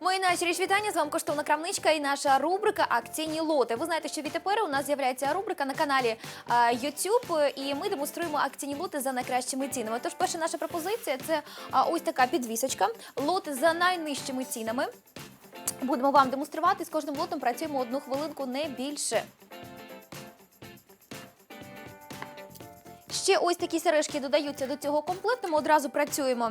Мої річ вітання з вами коштовна крамничка і наша рубрика Акційні лоти. Ви знаєте, що відтепер у нас з'являється рубрика на каналі YouTube, і ми демонструємо акційні лоти за найкращими цінами. Тож, перша наша пропозиція це ось така підвісочка. Лоти за найнижчими цінами. Будемо вам демонструвати. З кожним лотом працюємо одну хвилинку, не більше. Ще ось такі сережки додаються до цього комплекту. Ми одразу працюємо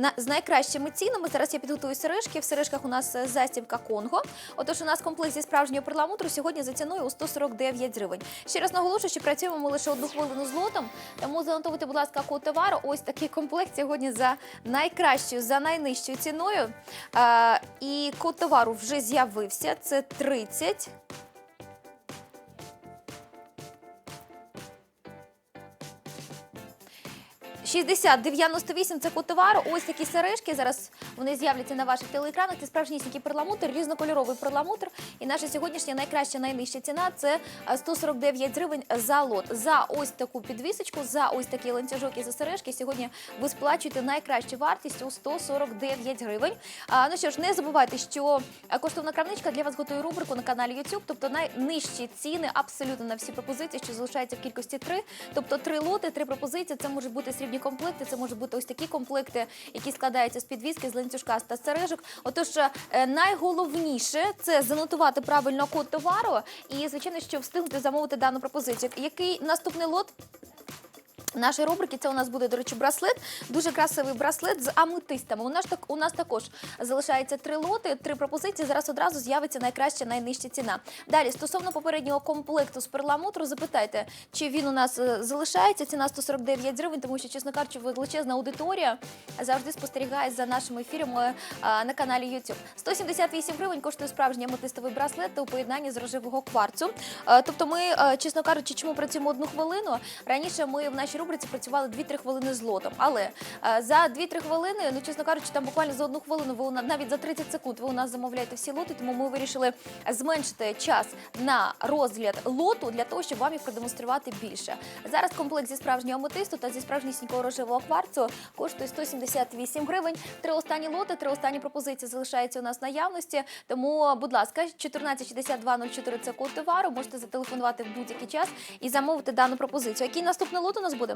на, з найкращими цінами. Зараз я підготую сережки. В сережках у нас е, застібка Конго. Отож, у нас комплект зі справжнього перламутру сьогодні за ціною у 149 гривень. Ще раз наголошую, що працюємо ми лише одну хвилину з лотом. Тому занотовуйте, будь ласка, код товару. Ось такий комплект сьогодні за найкращою, за найнижчою ціною. А, і код товару вже з'явився. Це 30. «60 98 – це код товару. Ось такі сережки. Зараз вони з'являться на ваших телеекранах. Це справжнісінький перламутр, різнокольоровий перламутр. І наша сьогоднішня найкраща найнижча ціна це е, 149 гривень за лот. За ось таку підвісочку, за ось такий ланцюжок і за сережки. Сьогодні ви сплачуєте найкращу вартість у 149 гривень. А, ну що ж, не забувайте, що е, коштовна крамничка для вас готує рубрику на каналі YouTube, тобто найнижчі ціни абсолютно на всі пропозиції, що залишається в кількості три. Тобто три лоти, три пропозиції. Це можуть бути срібні комплекти, це можуть бути ось такі комплекти, які складаються з підвіски, з ланцюжка та сережок. Отож, е, найголовніше це занотувати правильно код товару і, звичайно, що встигнути замовити дану пропозицію. Який наступний лот? Нашої рубрики це у нас буде, до речі, браслет. Дуже красивий браслет з аметистами. У нас так у нас також залишається три лоти, три пропозиції. Зараз одразу з'явиться найкраща, найнижча ціна. Далі стосовно попереднього комплекту з перламутру, запитайте, чи він у нас е, залишається. Ціна 149 гривень, тому що, чесно кажучи, величезна аудиторія завжди спостерігає за нашими ефірами е, на каналі YouTube. 178 гривень коштує справжній аметистовий браслет у поєднанні з рожевого кварцу. Е, Тобто, ми, чесно кажучи, чому працюємо одну хвилину? Раніше ми в нашій рубриці працювали 2-3 хвилини з лотом. Але е, за 2-3 хвилини, ну чесно кажучи, там буквально за одну хвилину, ви у на- навіть за 30 секунд ви у нас замовляєте всі лоти, тому ми вирішили зменшити час на розгляд лоту для того, щоб вам їх продемонструвати більше. Зараз комплект зі справжнього аметисту та зі справжнісінького рожевого кварцу коштує 178 гривень. Три останні лоти, три останні пропозиції залишаються у нас в наявності. Тому, будь ласка, 146204 – це код товару. Можете зателефонувати в будь-який час і замовити дану пропозицію. Який наступний лот у нас буде?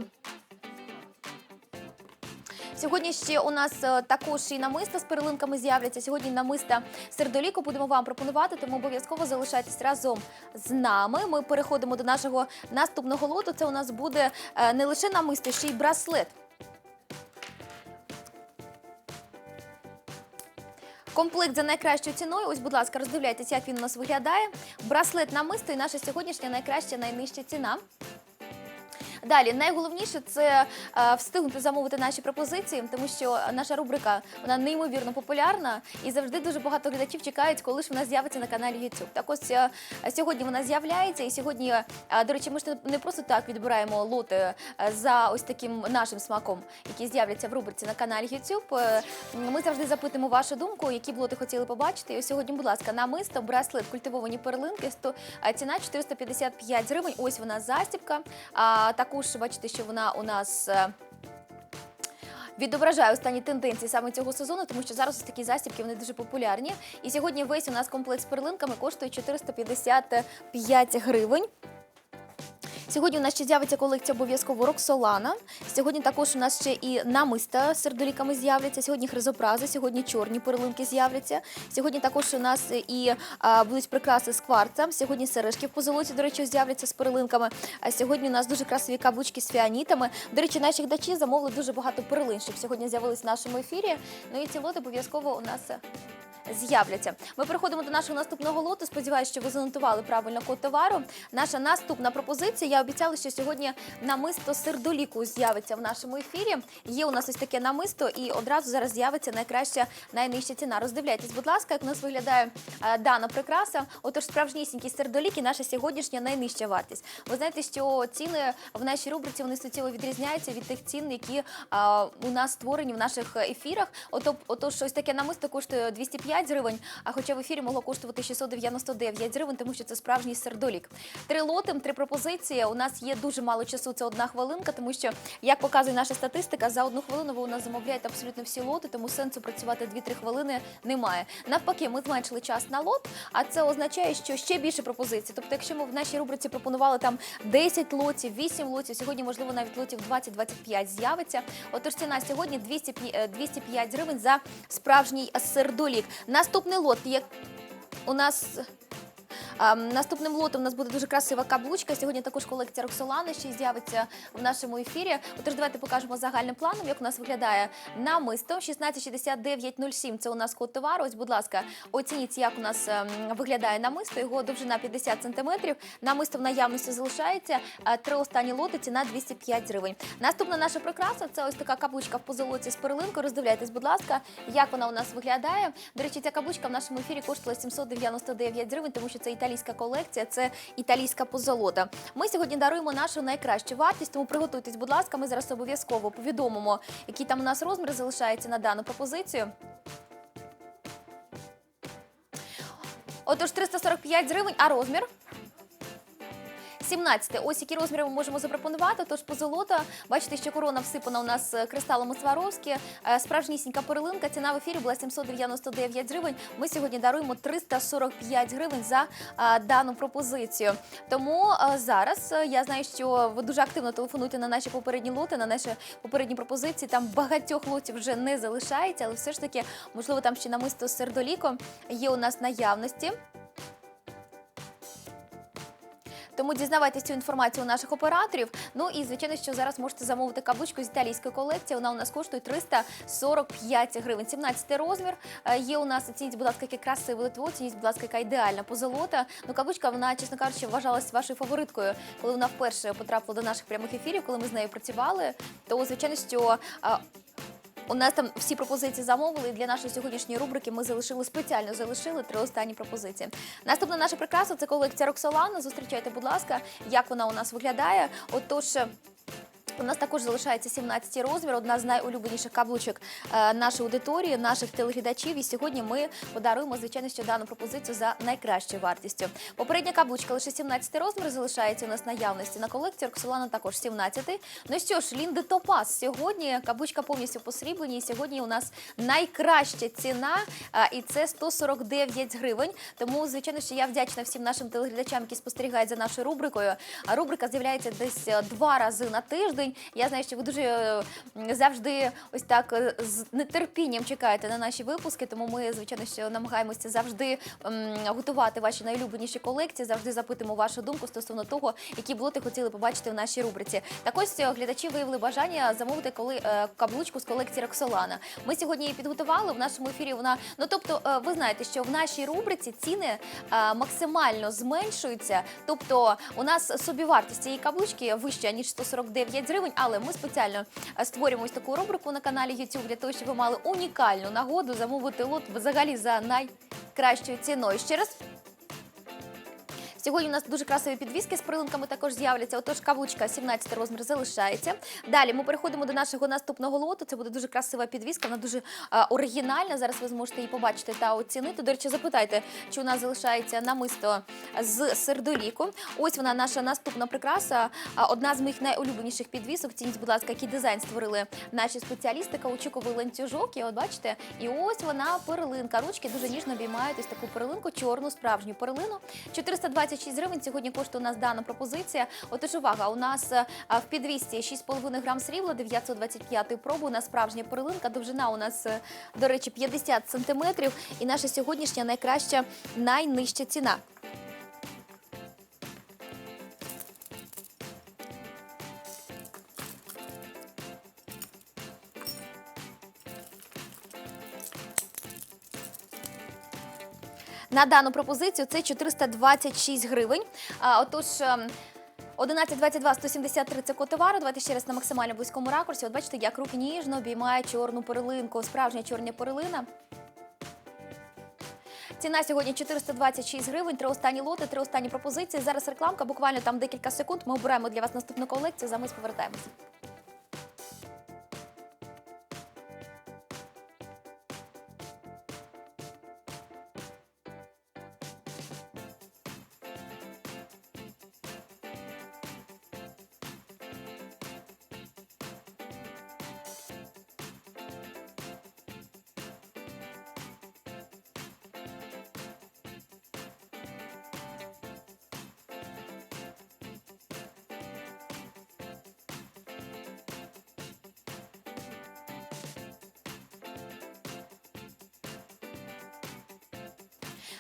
Сьогодні ще у нас е, також і намиста з перлинками з'являться. Сьогодні намиста сердоліку будемо вам пропонувати, тому обов'язково залишайтесь разом з нами. Ми переходимо до нашого наступного лоту. Це у нас буде е, не лише намисто, ще й браслет. Комплект за найкращою ціною. Ось, будь ласка, роздивляйтесь, як він у нас виглядає. Браслет намисто і наша сьогоднішня найкраща, найнижча ціна. Далі найголовніше це е, встигнути замовити наші пропозиції, тому що наша рубрика вона неймовірно популярна і завжди дуже багато глядачів чекають, коли ж вона з'явиться на каналі YouTube. Так ось е, сьогодні вона з'являється, і сьогодні, е, до речі, ми ж не- просто так відбираємо лоти е, за ось таким нашим смаком, які з'являться в рубриці на каналі YouTube. Е, Ми завжди запитуємо вашу думку, які б лоти хотіли побачити. І сьогодні, будь ласка, намисто, браслет, культивовані перлинки, сто- е, ціна 455 гривень. Ось вона застібка. А також бачите, що вона у нас. е, Відображає останні тенденції саме цього сезону, тому що зараз такі застібки вони дуже популярні. І сьогодні весь у нас комплект з перлинками коштує 455 гривень. Сьогодні у нас ще з'явиться колекція обов'язково Роксолана. Сьогодні також у нас ще і намиста з сердоліками з'являться. Сьогодні хризопрази, сьогодні чорні перлинки з'являться. Сьогодні також у нас і а, будуть прикраси з кварцем. Сьогодні сережки в позолоті, до речі, з'являться з перлинками. А сьогодні у нас дуже красиві каблучки з фіанітами. До речі, наші глядачі замовили дуже багато перлин, щоб сьогодні з'явились в нашому ефірі. Ну і ці лоти обов'язково у нас з'являться. Ми переходимо до нашого наступного лоту. Сподіваюся, що ви занотували правильно код товару. Наша наступна пропозиція. Я обіцяла, що сьогодні намисто сердоліку з'явиться в нашому ефірі. Є у нас ось таке намисто, і одразу зараз з'явиться найкраща, найнижча ціна. Роздивляйтесь, будь ласка, як у нас виглядає е, дана прикраса. Отож, справжнісінький сердолік і наша сьогоднішня найнижча вартість. Ви знаєте, що ціни в нашій рубриці вони суттєво відрізняються від тих цін, які е, у нас створені в наших ефірах. Ото, отож, ось таке намисто коштує 205 695 гривень, а хоча в ефірі могло коштувати 699 гривень, тому що це справжній сердолік. Три лоти, три пропозиції. У нас є дуже мало часу, це одна хвилинка, тому що, як показує наша статистика, за одну хвилину ви у нас замовляєте абсолютно всі лоти, тому сенсу працювати 2-3 хвилини немає. Навпаки, ми зменшили час на лот, а це означає, що ще більше пропозицій. Тобто, якщо ми в нашій рубриці пропонували там 10 лотів, 8 лотів, сьогодні, можливо, навіть лотів 20-25 з'явиться. Отож, ціна сьогодні 200, пі- е, 205 гривень за справжній сердолік. Наступний лот, як у нас. А, наступним лотом у нас буде дуже красива каблучка. Сьогодні також колекція Роксолани ще з'явиться в нашому ефірі. Отож, давайте покажемо загальним планом, як у нас виглядає намисто 166907. Це у нас код товару. Ось, будь ласка, оцініть, як у нас ем, виглядає намисто. Його довжина 50 сантиметрів. Намисто в наявності залишається. Е, Три останні лоти, ціна 205 гривень. Наступна наша прикраса це ось така каблучка в позолоті з перлинкою. Роздивляйтесь, будь ласка, як вона у нас виглядає. До речі, ця каблучка в нашому ефірі коштувала 799 гривень, тому що це італійська колекція, це італійська позолота. Ми сьогодні даруємо нашу найкращу вартість, тому приготуйтесь, будь ласка. Ми зараз обов'язково повідомимо, який там у нас розмір залишається на дану пропозицію. Отож, 345 гривень, а розмір? 17. Ось які розміри ми можемо запропонувати. Тож позолота, бачите, що корона всипана у нас е, кристалами Сваровські. Е, Справжнісінька перлинка. Ціна в ефірі була 799 гривень. Ми сьогодні даруємо 345 гривень за е, дану пропозицію. Тому зараз я знаю, що ви дуже активно телефонуєте на наші попередні лоти, на наші попередні пропозиції. Там багатьох лотів вже не залишається, але все ж таки, можливо, там ще намисто з сердоліком є у нас наявності. Тому дізнавайтесь цю інформацію у наших операторів. Ну і звичайно, що зараз можете замовити каблучку з італійської колекції. Вона у нас коштує 345 гривень. 17 розмір. Е, Є у нас оцініть, будь ласка, яке красиве литво, оцініть, будь ласка, яка ідеальна позолота. Ну, каблучка, вона, чесно кажучи, вважалась вашою фавориткою, коли вона вперше потрапила до наших прямих ефірів, коли ми з нею працювали. То звичайно, що. У нас там всі пропозиції замовили. І для нашої сьогоднішньої рубрики ми залишили спеціально залишили три останні пропозиції. Наступна наша прикраса це колекція Роксолана. Зустрічайте, будь ласка, як вона у нас виглядає. Отож. У нас також залишається 17 розмір, одна з найулюбленіших каблучок е, нашої аудиторії, наших телеглядачів. І сьогодні ми подаруємо, звичайно, що дану пропозицію за найкращою вартістю. Попередня каблучка лише 17 розмір залишається у нас наявності на колекції. Роксолана також 17. Ну що ж, Лінди Топас. Сьогодні каблучка повністю посріблені. І сьогодні у нас найкраща ціна, е, і це 149 гривень. Тому, звичайно, що я вдячна всім нашим телеглядачам, які спостерігають за нашою рубрикою. А рубрика з'являється десь е, два рази на тиждень. Я знаю, що ви дуже е, завжди ось так е, з нетерпінням чекаєте на наші випуски. Тому ми, звичайно, що намагаємося завжди готувати ваші найулюбленіші колекції, завжди запитуємо вашу думку стосовно того, які блоти хотіли побачити в нашій рубриці. Так ось е, глядачі виявили бажання замовити коли каблучку з колекції Роксолана. Ми сьогодні її підготували в нашому ефірі. Вона ну тобто, ви знаєте, що в нашій рубриці ціни максимально зменшуються. Тобто, у нас собівартість цієї каблучки вища ніж 149 гривень, але ми спеціально е, створюємо ось таку рубрику на каналі YouTube для того, щоб ви мали унікальну нагоду замовити лот взагалі за найкращою ціною. Ще раз Сьогодні у нас дуже красиві підвіски з прилинками також з'являться. Отож, каблучка 17 розмір залишається. Далі ми переходимо до нашого наступного лоту. Це буде дуже красива підвіска, вона дуже а, оригінальна. Зараз ви зможете її побачити та оцінити. До речі, запитайте, чи у нас залишається намисто з сердоліку. Ось вона, наша наступна прикраса. Одна з моїх найулюбленіших підвісок. Цініть, будь ласка, який дизайн створили наші спеціалісти. Каучуковий ланцюжок. І от бачите, і ось вона перлинка. Ручки дуже ніжно обіймають ось таку перлинку, чорну справжню перлину. 426 гривень сьогодні коштує у нас дана пропозиція. Отож, увага, у нас е, в підвісті 6,5 грам срібла, 925 пробу. У нас справжня перлинка. Довжина у нас, е, до речі, 50 сантиметрів. І наша сьогоднішня найкраща, найнижча ціна. На дану пропозицію це 426 гривень. А, отож. ем, 11.22, 173 це код товару. Давайте ще раз на максимально близькому ракурсі. От бачите, як руки ніжно обіймає чорну перлинку, справжня чорна перлина. Ціна сьогодні 426 гривень, три останні лоти, три останні пропозиції. Зараз рекламка, буквально там декілька секунд. Ми обираємо для вас наступну колекцію. За ми повертаємося.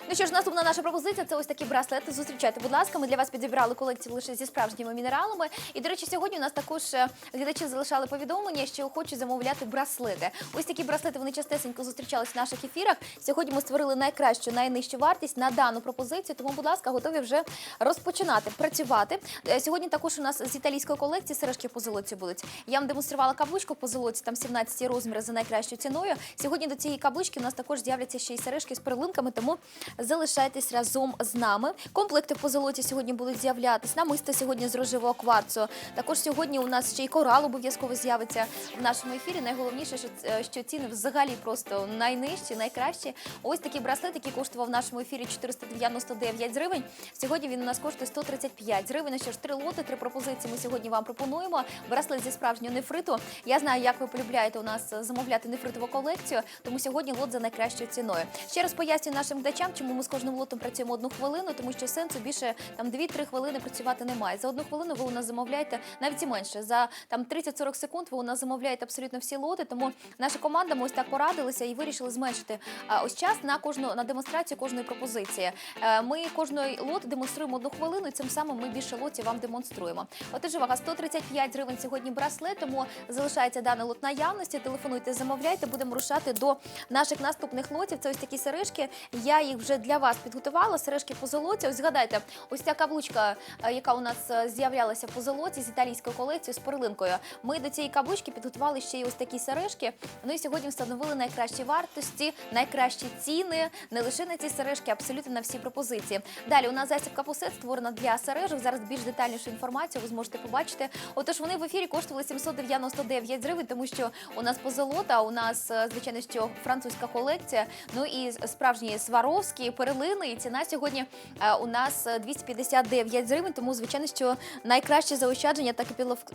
Ну що ж, наступна наша пропозиція це ось такі браслети. Зустрічайте, будь ласка. Ми для вас підібрали колекцію лише зі справжніми мінералами. І до речі, сьогодні у нас також е, глядачі залишали повідомлення, що хочуть замовляти браслети. Ось такі браслети вони частесенько зустрічались в наших ефірах. Сьогодні ми створили найкращу, найнижчу вартість на дану пропозицію. Тому, будь ласка, готові вже розпочинати працювати. Е, Сьогодні також у нас з італійської колекції сережки по золоті будуть. Я вам демонструвала каблучку по золоті, там 17 розміри за найкращою ціною. Сьогодні до цієї каблучки у нас також з'являться ще й сережки з перлинками, тому залишайтесь разом з нами. Комплекти по золоті сьогодні будуть з'являтись. Намисто сьогодні з рожевого кварцу. Також сьогодні у нас ще й корал обов'язково з'явиться в нашому ефірі. Найголовніше, що, що ціни взагалі просто найнижчі, найкращі. Ось такий браслет, який коштував в нашому ефірі 499 гривень. Сьогодні він у нас коштує 135 гривень. Що ж, три лоти, три пропозиції ми сьогодні вам пропонуємо. Браслет зі справжнього нефриту. Я знаю, як ви полюбляєте у нас замовляти нефритову колекцію, тому сьогодні лот за найкращою ціною. Ще раз пояснюю нашим глядачам, чому ми з кожним лотом працюємо одну хвилину, тому що сенсу більше там 2-3 хвилини працювати немає. За одну хвилину ви у нас замовляєте навіть і менше. За там 30-40 секунд ви у нас замовляєте абсолютно всі лоти. Тому наша команда ми ось так порадилися і вирішили зменшити а, ось час на кожну на демонстрацію кожної пропозиції. Е, Ми кожної лот демонструємо одну хвилину, і цим самим ми більше лотів вам демонструємо. Отож, увага, 135 гривень сьогодні браслет, тому залишається даний лот наявності. Телефонуйте, замовляйте. Будемо рушати до наших наступних лотів. Це ось такі сережки. Я їх вже для вас підготувала. Сережки по золоті. Ось згадайте, ось ця каблучка, е, яка у нас е, з'являлася по золоті з італійською колекцією з перлинкою. Ми до цієї каблучки підготували ще й ось такі сережки. Ну і сьогодні встановили найкращі вартості, найкращі ціни не лише на ці сережки, абсолютно на всі пропозиції. Далі у нас засібка пусет створена для сережок. Зараз більш детальнішу інформацію ви зможете побачити. Отож, вони в ефірі коштували 799 гривень, тому що у нас позолота, у нас е, звичайно що французька колекція. Ну і справжні сваровські перлини. І ціна сьогодні е, у нас е, 259 гривень. Тому звичайно, що найкраще заощадження та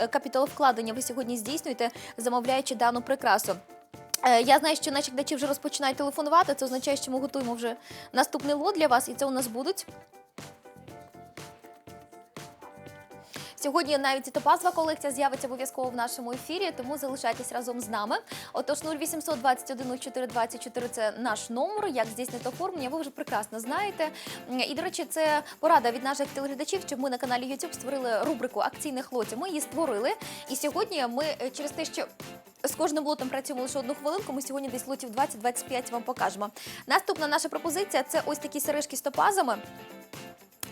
капіталовкладення ви сьогодні здійснюєте, замовляючи дану прикрасу. Е, Я знаю, що наші глядачі вже розпочинають телефонувати. Це означає, що ми готуємо вже наступний лот для вас, і це у нас будуть. Сьогодні навіть і топазова колекція з'явиться обов'язково в нашому ефірі, тому залишайтесь разом з нами. Отож, 0800 21 04 24 – це наш номер. Як здійснити оформлення, ви вже прекрасно знаєте. І, до речі, це порада від наших телеглядачів, щоб ми на каналі YouTube створили рубрику акційних лотів. Ми її створили. І сьогодні ми е, через те, що з кожним лотом працюємо лише одну хвилинку. Ми сьогодні десь лотів 20-25 вам покажемо. Наступна наша пропозиція це ось такі сережки з топазами.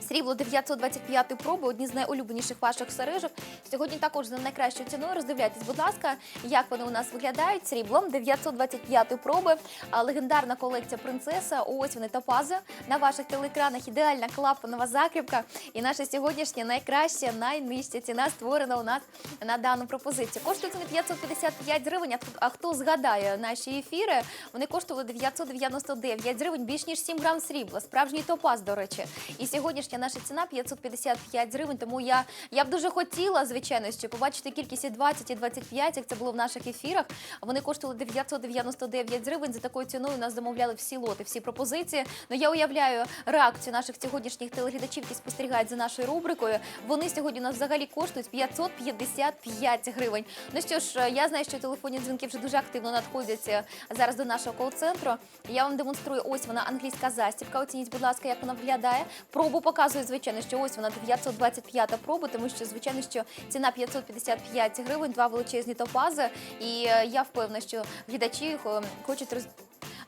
Срібло 925 проби, одні з найулюбленіших ваших сережок. Сьогодні також за найкращою ціною. Роздивляйтесь, будь ласка, як вони у нас виглядають. Сріблом 925 проби. Легендарна колекція принцеса. Ось вони топази на ваших телеекранах. Ідеальна клапанова закріпка. І наша сьогоднішня найкраща, найнижча ціна створена у нас на дану пропозицію. Коштують вони 555 гривень. А хто згадає наші ефіри? Вони коштували 999 гривень, більш ніж 7 грам срібла. Справжній топаз, до речі. І сьогоднішня наша ціна 555 гривень. Тому я, я б дуже хотіла, звичайно, що побачити кількість і 20, і 25, як це було в наших ефірах. Вони коштували 999 гривень. За такою ціною нас замовляли всі лоти, всі пропозиції. Ну я уявляю реакцію наших сьогоднішніх телеглядачів, які спостерігають за нашою рубрикою. Вони сьогодні у нас взагалі коштують 555 гривень. Ну що ж, я знаю, що телефонні дзвінки вже дуже активно надходять е, зараз до нашого кол-центру. Я вам демонструю ось вона англійська застібка. Оцініть, будь ласка, як вона виглядає. Пробу показує, звичайно, що ось вона 925 проба, тому що звичайно, що ціна 555 гривень, два величезні топази. І е, я впевнена, що глядачі е, хочуть роз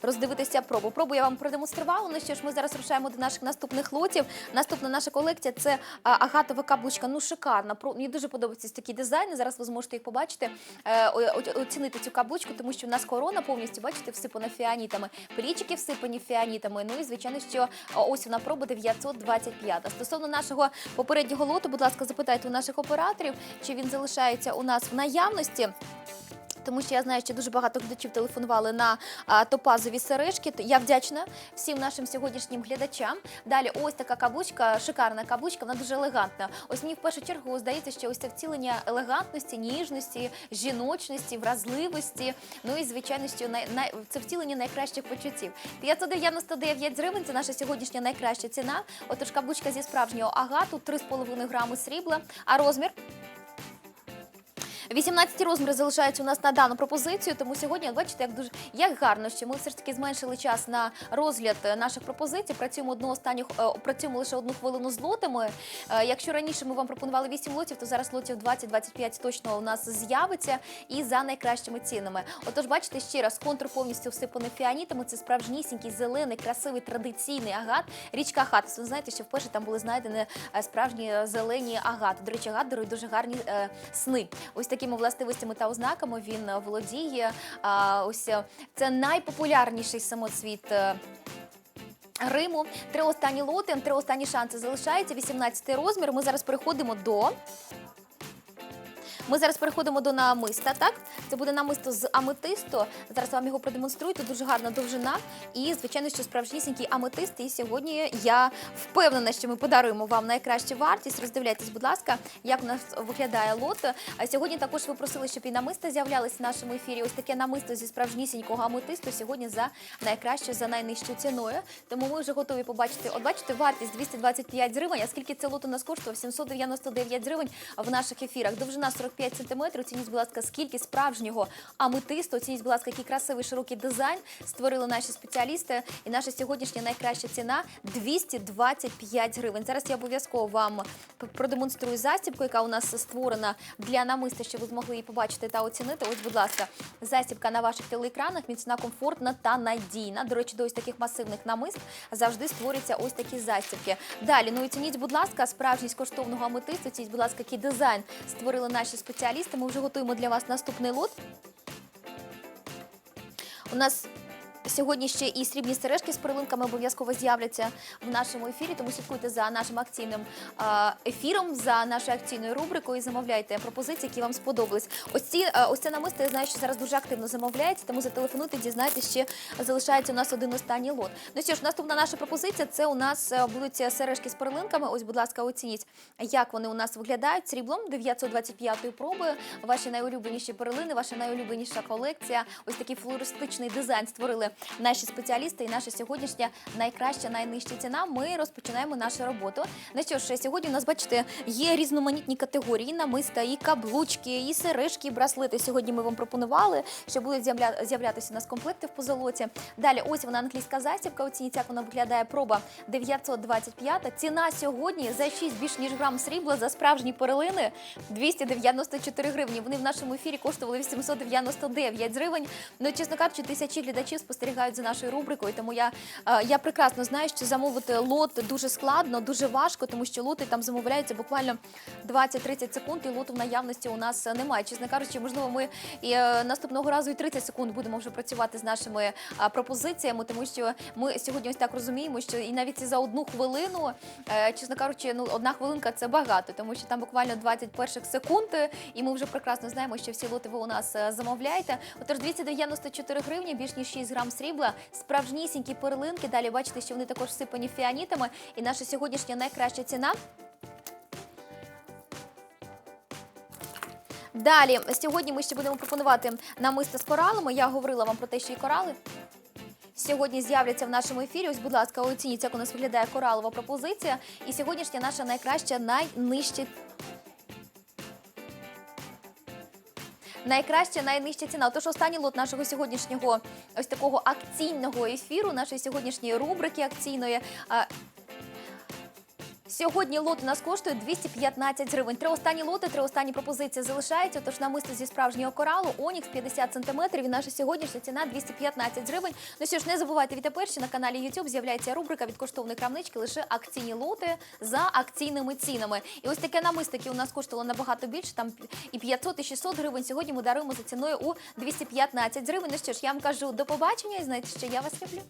роздивитися пробу. Пробу я вам продемонструвала. Ну що ж, ми зараз рушаємо до наших наступних лотів. Наступна наша колекція це агатова каблучка. Ну шикарна. Мені дуже подобаються ось такі дизайни. Зараз ви зможете їх побачити, е, оцінити цю каблучку, тому що в нас корона повністю, бачите, всипана фіанітами. Плічики всипані фіанітами. Ну і звичайно, що ось вона проба 925. Стосовно нашого попереднього лоту, будь ласка, запитайте у наших операторів, чи він залишається у нас в наявності. Тому що я знаю, що дуже багато глядачів телефонували на а, топазові сережки. Я вдячна всім нашим сьогоднішнім глядачам. Далі, ось така каблучка, шикарна каблучка, вона дуже елегантна. Ось мені в першу чергу здається, що ось це втілення елегантності, ніжності, жіночності, вразливості. Ну і звичайно, най, най, це втілення найкращих почуттів. 599 гривень це наша сьогоднішня найкраща ціна. Отож, каблучка зі справжнього агату, 3,5 грами срібла. А розмір 18 розміри залишаються у нас на дану пропозицію, тому сьогодні, бачите, як дуже як гарно, що ми все ж таки зменшили час на розгляд наших пропозицій. Працюємо одну останню е, працюємо лише одну хвилину з лотами. Е, Якщо раніше ми вам пропонували 8 лотів, то зараз лотів 20-25 точно у нас з'явиться і за найкращими цінами. Отож, бачите ще раз, контур повністю всипаний фіанітами. Це справжнісінький зелений, красивий традиційний агат. Річка Хатис. Ви знаєте, що вперше там були знайдені е, справжні зелені агати. До речі, агат дарує дуже гарні е, сни. Ось такими властивостями та ознаками він е, володіє. Ось е, це найпопулярніший самоцвіт. е, Риму три останні лоти, три останні шанси залишається. 18 розмір. Ми зараз переходимо до. Ми зараз переходимо до намиста. Так, це буде намисто з аметисту. Зараз вам його продемонструю. Тут дуже гарна довжина. І звичайно, що справжнісінький аметист. І сьогодні я впевнена, що ми подаруємо вам найкращу вартість. Роздивляйтесь, будь ласка, як у нас виглядає лот. А сьогодні також ви просили, щоб і намиста з'являлися в нашому ефірі. Ось таке намисто зі справжнісінького аметисту сьогодні за найкраще, за найнижчою ціною. Тому ми вже готові побачити. От бачите, вартість 225 гривень. А скільки це лот у нас коштував? 799 гривень в наших ефірах. Довжина 45 сантиметрів. Оцініть, будь ласка, скільки справжнього аметисту. Оцініть, будь ласка, який красивий широкий дизайн створили наші спеціалісти. І наша сьогоднішня найкраща ціна 225 гривень. Зараз я обов'язково вам продемонструю застібку, яка у нас створена для намиста, щоб ви змогли її побачити та оцінити. Ось, будь ласка, застібка на ваших телеекранах, міцна, комфортна та надійна. До речі, до ось таких масивних намист завжди створюються ось такі застібки. Далі, ну і цініть, будь ласка, справжність коштовного аметисту. Цініть, будь ласка, який дизайн створили наші спеціалісти. Ми вже готуємо для вас наступний лот. У нас сьогодні ще і срібні сережки з перлинками обов'язково з'являться в нашому ефірі. Тому слідкуйте за нашим акційним ефіром, за нашою акційною рубрикою і замовляйте пропозиції, які вам сподобались. Ось ці ось це намисто, я знаю, що зараз дуже активно замовляється, тому зателефонуйте, дізнайтесь, ще залишається у нас один останній лот. Ну що ж, наступна наша пропозиція це у нас е, будуть сережки з перлинками. Ось, будь ласка, оцініть, як вони у нас виглядають. Сріблом 925-ї проби. Ваші найулюбленіші перлини, ваша найулюбленіша колекція. Ось такий флористичний дизайн створили наші спеціалісти. І наша сьогоднішня найкраща, найнижча ціна. Ми розпочинаємо нашу роботу. Ну що ж, сьогодні у нас, бачите, є різноманітні категорії намиста, і каблучки, і сережки, і браслети. Сьогодні ми вам пропонували, що будуть з'явля- з'являтися у нас комплекти в позолоті. Далі, ось вона англійська застібка. Оцініть, як вона виглядає. Проба 925. Ціна сьогодні за 6 більш ніж грам срібла за справжні перлини 294 гривні. Вони в нашому ефірі коштували 899 гривень. Ну, чесно кажучи, тисячі глядачів спостерігають за нашою рубрикою. Тому я, е, я прекрасно знаю, що замовити лот дуже складно, дуже важко, тому що лоти там замовляються буквально 20-30 секунд, і лоту в наявності у нас немає. Чесно кажучи, можливо, ми і е, наступного разу і 30 секунд будемо вже працювати з нашими е, пропозиціями, тому що ми сьогодні ось так розуміємо, що і навіть за одну хвилину, чесно кажучи, ну одна хвилинка це багато, тому що там буквально 20 перших секунд, і ми вже прекрасно знаємо, що всі лоти ви у нас замовляєте. Отож, 294 гривні, більш ніж 6 грам срібла, справжнісінькі перлинки. Далі бачите, що вони також всипані фіанітами. І наша сьогоднішня найкраща ціна. Далі, сьогодні ми ще будемо пропонувати намисто з коралами. Я говорила вам про те, що і корали. Сьогодні з'являться в нашому ефірі. Ось, будь ласка, оцініть, як у нас виглядає коралова пропозиція. І сьогоднішня наша найкраща, найнижча. Найкраща, найнижча ціна. Тож останній лот нашого сьогоднішнього ось такого акційного ефіру, нашої сьогоднішньої рубрики акційної. Сьогодні лот у нас коштує 215 гривень. Три останні лоти, три останні пропозиції залишаються. Тож намисто зі справжнього коралу, Онікс 50 сантиметрів. І наша сьогоднішня ціна 215 гривень. Ну що ж, не забувайте від що на каналі YouTube з'являється рубрика від коштовної крамнички лише акційні лоти за акційними цінами. І ось таке намисто, яке у нас коштувало набагато більше, там і 500, і 600 гривень. Сьогодні ми даруємо за ціною у 215 гривень. Ну що ж, я вам кажу до побачення і знаєте, що я вас люблю.